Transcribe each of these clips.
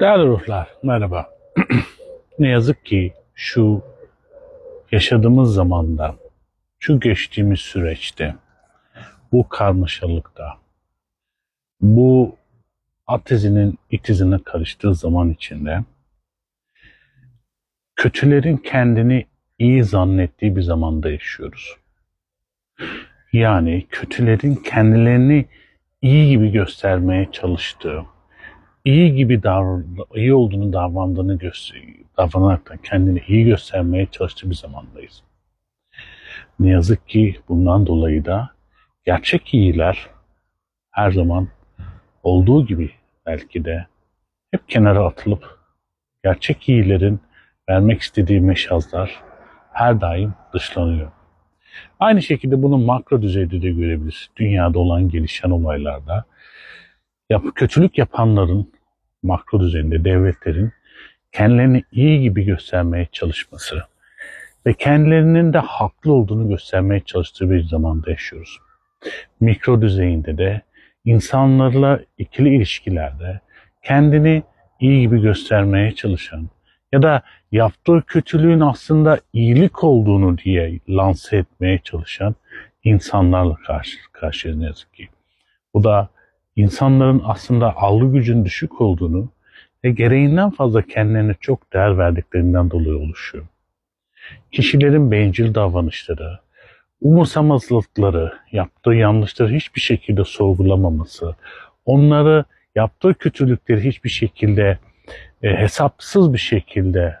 Değerli ruhlar, merhaba. ne yazık ki şu yaşadığımız zamanda, şu geçtiğimiz süreçte, bu karmaşalıkta, bu atezinin itizine karıştığı zaman içinde, kötülerin kendini iyi zannettiği bir zamanda yaşıyoruz. Yani kötülerin kendilerini iyi gibi göstermeye çalıştığı, iyi gibi davran iyi olduğunu davrandığını davranarak da kendini iyi göstermeye çalıştığı bir zamandayız. Ne yazık ki bundan dolayı da gerçek iyiler her zaman olduğu gibi belki de hep kenara atılıp gerçek iyilerin vermek istediği meşazlar her daim dışlanıyor. Aynı şekilde bunu makro düzeyde de görebiliriz. Dünyada olan gelişen olaylarda yap, kötülük yapanların makro düzeyinde devletlerin kendilerini iyi gibi göstermeye çalışması ve kendilerinin de haklı olduğunu göstermeye çalıştığı bir zamanda yaşıyoruz. Mikro düzeyinde de insanlarla ikili ilişkilerde kendini iyi gibi göstermeye çalışan ya da yaptığı kötülüğün aslında iyilik olduğunu diye lanse etmeye çalışan insanlarla karşı karşıyayız ne yazık ki. Bu da insanların aslında algı gücün düşük olduğunu ve gereğinden fazla kendilerine çok değer verdiklerinden dolayı oluşuyor. Kişilerin bencil davranışları, umursamazlıkları, yaptığı yanlışları hiçbir şekilde sorgulamaması, onları yaptığı kötülükleri hiçbir şekilde e, hesapsız bir şekilde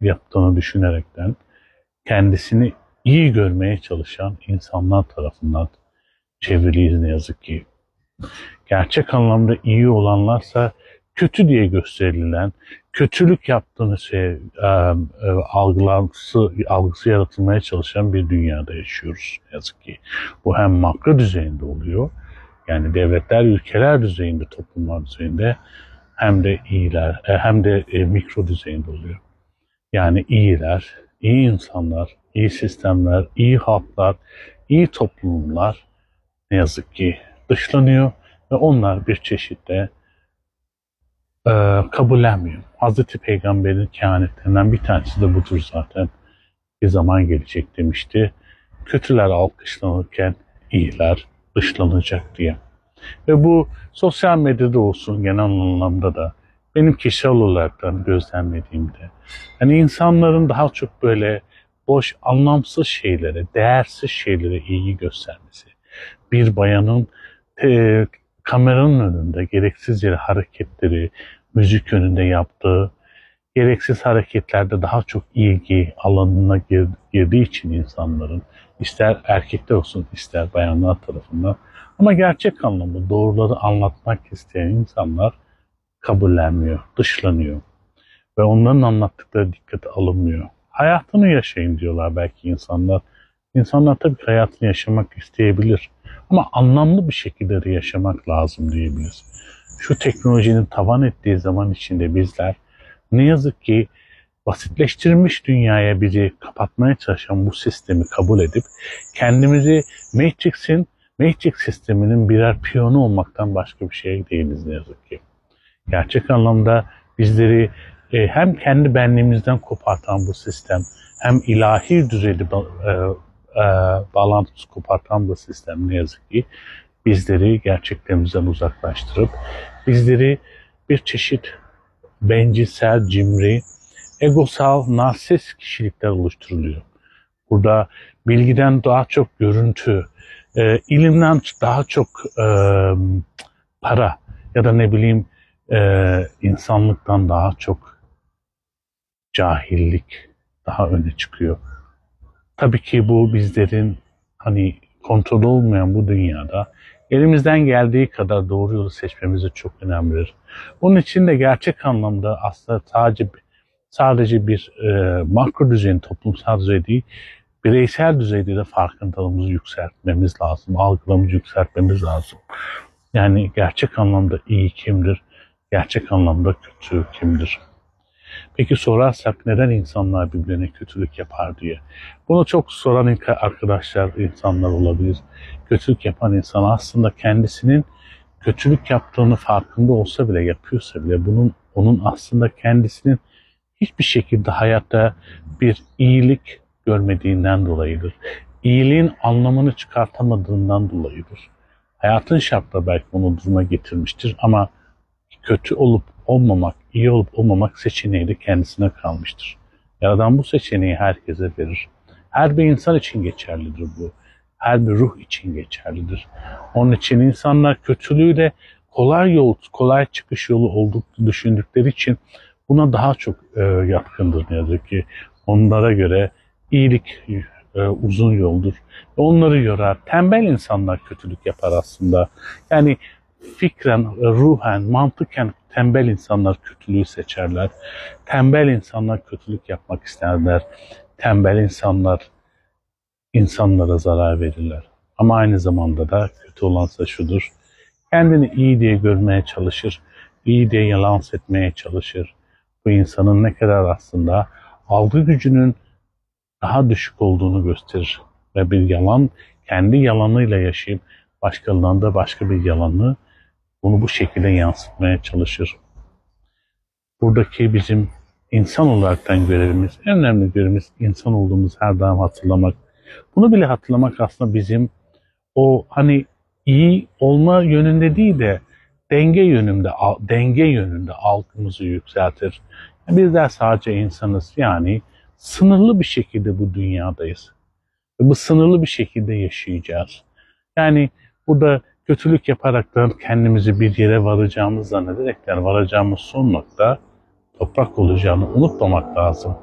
yaptığını düşünerekten kendisini iyi görmeye çalışan insanlar tarafından çevriliyiz ne yazık ki. Gerçek anlamda iyi olanlarsa kötü diye gösterilen, kötülük yaptığını şey, e, e, algılansı, algısı yaratılmaya çalışan bir dünyada yaşıyoruz yazık ki. Bu hem makro düzeyinde oluyor, yani devletler, ülkeler düzeyinde, toplumlar düzeyinde hem de iyiler, e, hem de e, mikro düzeyinde oluyor. Yani iyiler, iyi insanlar, iyi sistemler, iyi halklar, iyi toplumlar ne yazık ki dışlanıyor ve onlar bir çeşitte e, kabullenmiyor. Hazreti Peygamber'in kehanetlerinden bir tanesi de budur zaten. Bir zaman gelecek demişti. Kötüler alkışlanırken iyiler dışlanacak diye. Ve bu sosyal medyada olsun genel anlamda da benim kişisel olaraktan gözlemlediğimde hani insanların daha çok böyle boş, anlamsız şeylere, değersiz şeylere ilgi göstermesi. Bir bayanın e, kameranın önünde gereksiz yere hareketleri, müzik önünde yaptığı gereksiz hareketlerde daha çok ilgi alanına gir, girdiği için insanların ister erkekler olsun ister bayanlar tarafından ama gerçek anlamda doğruları anlatmak isteyen insanlar kabullenmiyor, dışlanıyor. Ve onların anlattıkları dikkate alınmıyor. Hayatını yaşayın diyorlar belki insanlar. İnsanlar tabii ki hayatını yaşamak isteyebilir. Ama anlamlı bir şekilde de yaşamak lazım diyebiliriz. Şu teknolojinin tavan ettiği zaman içinde bizler ne yazık ki basitleştirilmiş dünyaya bizi kapatmaya çalışan bu sistemi kabul edip kendimizi Matrix'in Matrix sisteminin birer piyonu olmaktan başka bir şey değiliz ne yazık ki. Gerçek anlamda bizleri e, hem kendi benliğimizden kopartan bu sistem hem ilahi düzeyde e, e, bağlantısı kopartan bu sistem ne yazık ki bizleri gerçeklerimizden uzaklaştırıp bizleri bir çeşit bencilsel, cimri, egosal, narsist kişilikler oluşturuluyor. Burada bilgiden daha çok görüntü, e, ilimden daha çok e, para ya da ne bileyim e, insanlıktan daha çok cahillik daha öne çıkıyor. Tabii ki bu bizlerin hani kontrol olmayan bu dünyada elimizden geldiği kadar doğru yolu seçmemize çok önemlidir. Bunun için de gerçek anlamda aslında sadece sadece bir e, makro düzeyin, toplumsal düzey değil, bireysel düzeyde de farkındalığımızı yükseltmemiz lazım, algılamızı yükseltmemiz lazım. Yani gerçek anlamda iyi kimdir, gerçek anlamda kötü kimdir? Peki sorarsak neden insanlar birbirine kötülük yapar diye. Bunu çok soran arkadaşlar, insanlar olabilir. Kötülük yapan insan aslında kendisinin kötülük yaptığını farkında olsa bile, yapıyorsa bile bunun onun aslında kendisinin hiçbir şekilde hayatta bir iyilik görmediğinden dolayıdır. İyiliğin anlamını çıkartamadığından dolayıdır. Hayatın şartları belki onu duruma getirmiştir ama kötü olup olmamak, iyi olup olmamak seçeneği de kendisine kalmıştır. Yaradan bu seçeneği herkese verir. Her bir insan için geçerlidir bu. Her bir ruh için geçerlidir. Onun için insanlar kötülüğü de kolay yol, kolay çıkış yolu olduk düşündükleri için buna daha çok e, yatkındır ne yazık ki. Onlara göre iyilik e, uzun yoldur. Onları yorar. Tembel insanlar kötülük yapar aslında. Yani fikren, ruhen, mantıken tembel insanlar kötülüğü seçerler. Tembel insanlar kötülük yapmak isterler. Tembel insanlar insanlara zarar verirler. Ama aynı zamanda da kötü olansa şudur. Kendini iyi diye görmeye çalışır. iyi diye yalan etmeye çalışır. Bu insanın ne kadar aslında algı gücünün daha düşük olduğunu gösterir. Ve bir yalan, kendi yalanıyla yaşayıp başkalarına da başka bir yalanı bunu bu şekilde yansıtmaya çalışır. Buradaki bizim insan olaraktan görevimiz, en önemli görevimiz insan olduğumuz her daim hatırlamak. Bunu bile hatırlamak aslında bizim o hani iyi olma yönünde değil de denge yönünde denge yönünde algımızı yükseltir. Bizler sadece insanız yani sınırlı bir şekilde bu dünyadayız. Ve bu sınırlı bir şekilde yaşayacağız. Yani burada kötülük yaparaktan kendimizi bir yere varacağımız zannederekten varacağımız son nokta toprak olacağını unutmamak lazım.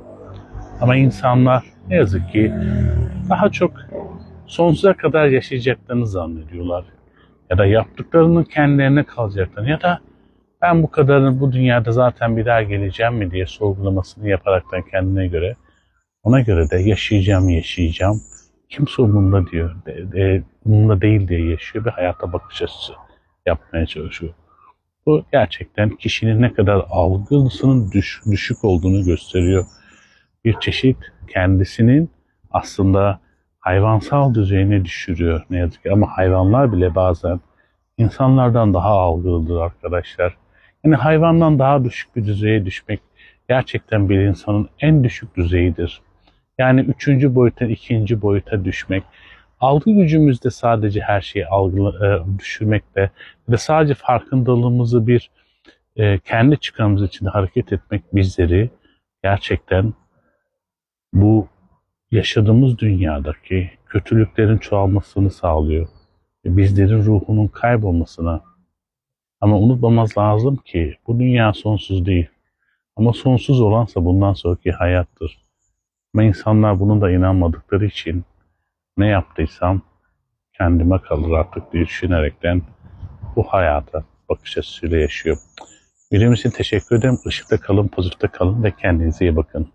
Ama insanlar ne yazık ki daha çok sonsuza kadar yaşayacaklarını zannediyorlar. Ya da yaptıklarının kendilerine kalacaklarını ya da ben bu kadarını bu dünyada zaten bir daha geleceğim mi diye sorgulamasını yaparaktan kendine göre ona göre de yaşayacağım yaşayacağım kimse umurunda diyor. De, de, umurunda değil diye yaşıyor bir hayata bakış açısı yapmaya çalışıyor. Bu gerçekten kişinin ne kadar algılısının düş, düşük olduğunu gösteriyor. Bir çeşit kendisinin aslında hayvansal düzeyine düşürüyor ne yazık ki. Ama hayvanlar bile bazen insanlardan daha algılıdır arkadaşlar. Yani hayvandan daha düşük bir düzeye düşmek gerçekten bir insanın en düşük düzeyidir. Yani üçüncü boyuta, ikinci boyuta düşmek. Algı gücümüzde sadece her şeyi algıla, e, düşürmekle ve sadece farkındalığımızı bir e, kendi çıkarımız içinde hareket etmek bizleri gerçekten bu yaşadığımız dünyadaki kötülüklerin çoğalmasını sağlıyor. Ve bizlerin ruhunun kaybolmasına. Ama unutmamız lazım ki bu dünya sonsuz değil. Ama sonsuz olansa bundan sonraki hayattır. Ama insanlar bunu da inanmadıkları için ne yaptıysam kendime kalır artık diye düşünerekten bu hayata bakış açısıyla yaşıyor. Bildiğiniz için teşekkür ederim. Işıkta kalın, pozitifte kalın ve kendinize iyi bakın.